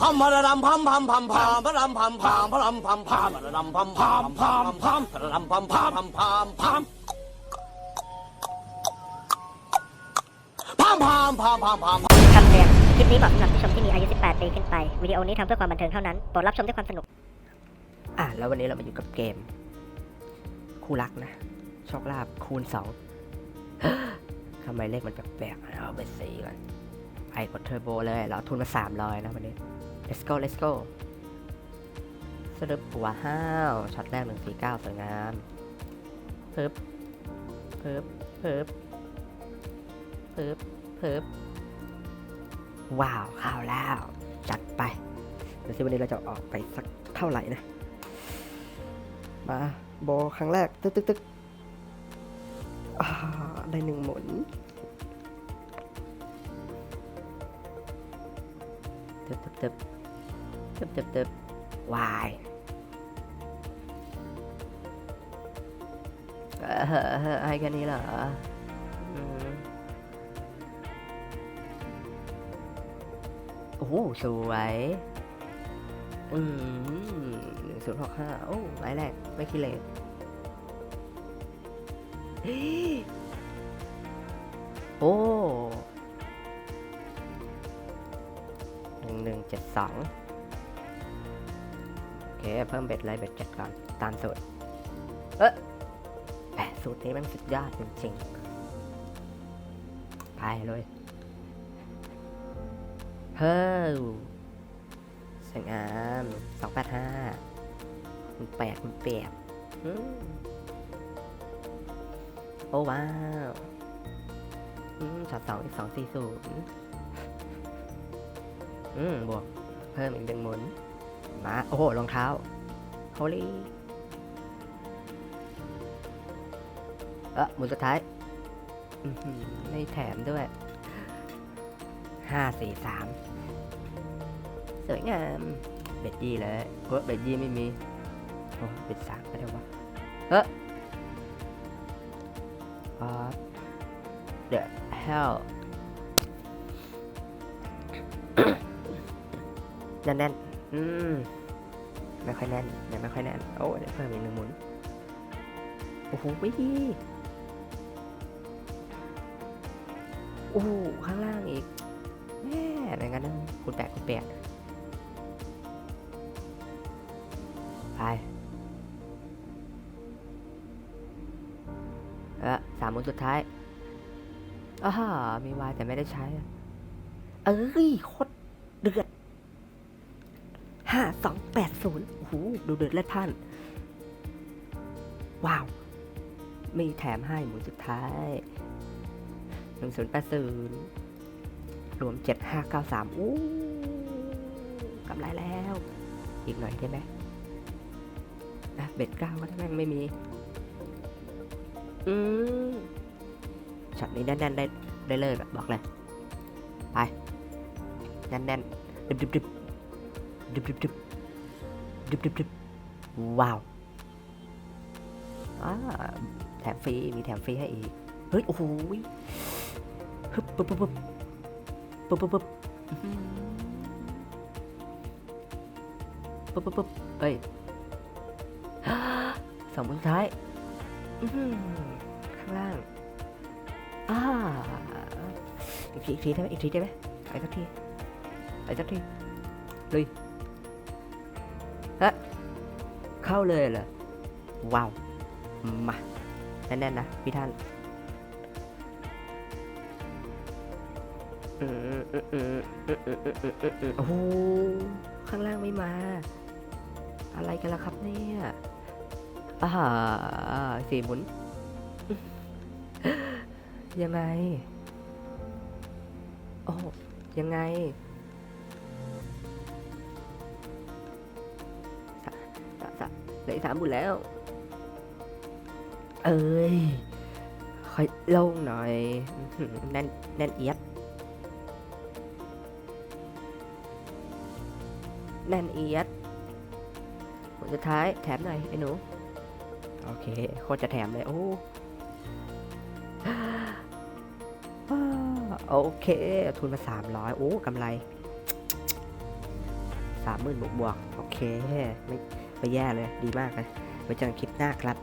พัมพะระดำพัมพัมพัมพัมพะระดำพัมพัมพะระดำพัมพัมพะระดำพัมพัมพัมพัมพะระดำพัมพัมพัมพัมพัมพัมพัมพัมพัมพัมคำเตือนคลิปนี้เหมาะสำหรับผู้ชมที่มีอายุ 18 ปีขึ้นไป วิดีโอนี้ทำเพื่อความบันเทิงเท่านั้นโปรดรับชมด้วยความสนุก อะ แล้ววันนี้เรามาอยู่กับเกม คู่รักนะโชคลาภคูณสองทำไมเลขมันแปลกๆเอาไปสีก่อน ไอกดเทอร์โบเลย เราทุนมาสามร้อยนะวันนี้ let's go let's go สรุปว้าวช็อตแรกหนึ่งสี่เก้าสวยงามเพิบเพิบเพิบเพิบเพิบว้าวข้าวแล้ว จัดไปเดี๋ยวสิวันนี้เราจะออกไปสักเท่าไหร่นะ มาโบครั้งแรก ตึ๊กตึ๊กตึ๊กได้หนึ่งหมุน ตึ๊บตึ๊บตึ๊บตึ๊บตึ๊บตึ๊บวายเออให้แค่นี้เหรอโอ้โหสวยอืมหนึ่งศูนย์หกห้าโอ้รายแรกไม่คิดเลยโอ้ หนึ่งหนึ่งเจ็ดสองโอเค เพิ่มเบ็ดเลยเบ็ดเจ็ดก่อน ตามสูตร เอ๊ะแปะสูตรนี้มันสุดยอดจริงๆ ไปเลยเฮ้ยสวยงามสองแปดห้าคุณแปดคุณแปดโอ้ว้าวช็อตสองอีกสองสี่ศูนย์ อืมบวกเพิ่มอีกหนึ่งหมุน มา โอ้โหรองเท้าโฮลี่เออหมุนสุดท้ายอือหือไม่แถมด้วยห้าสี่สามสวยงาม เบ็ดยี่เลยเฮ้เบ็ดยี่ไม่มีโอ้เบ็ดสามก็ได้วะเฮ้ย What the hell แน่นแน่นๆอืมไม่ค่อยแน่นยังไม่ค่อยแน่น โอ้เดี๋ยวเพิ่มอีกหนึ่งหมุน โอ้โหวิโอ้โหข้างล่างอีกแม่อะไรกันนะคุณแปดคุณแปดไปเออสามหมุนสุดท้ายอ้ามีวายแต่ไม่ได้ใช้ เอ้ยโคตรเดือด ห้าสองแปดศูนย์โอ้โหดูเดือดเลือดพล่านว้าว มีแถมให้หมุนสุดท้ายหนึ่งศูนย์แปดศูนย์รวมเจ็ดห้าเก้าสามอู้กำไรแล้ว อีกหน่อยได้ไหมนะเบ็ดเก้าก็แม่งไม่มี อืมช็อตนี้แน่นๆได้ได้เลยแบบบอกเลย ไป แน่นๆดึบดึบ ดึบดึบดึบดึบดึบดึบว้าวอ่าแถมฟรีมีแถมฟรีให้อีก เฮ้ย โอ้โหฮึบปุ๊บปุ๊บปุ๊บปุ๊บปุ๊บปุ๊บปุ๊บปุ๊บปุ๊บเอ้ยสองมือท้ายข้างล่างอ่าอีกทีอีกทีได้ไหมอีกทีได้ไหมไปสักทีไปสักทีเลย ฮะเข้าเลยเหรอว้าวมาแน่นๆนะพี่ท่านโอ้โหข้างล่างไม่มา อะไรกันล่ะครับเนี่ยอ่าสี่หมุน ยังไง โอ้ยังไง เหลือสามหมุนแล้ว เอ้ยค่อยลงหน่อยแน่นแน่นเอียดแน่นเอียดหมุนสุดท้ายแถมหน่อยไอ้หนู โอเคโคตรจะแถมเลย โอ้โอเค ทุนมาสามร้อยโอ้กำไรสามหมื่นบวกบวกโอเค ไม่ ไม่แย่เลย ดีมากเลยไว้เจอกันคลิปหน้าครับ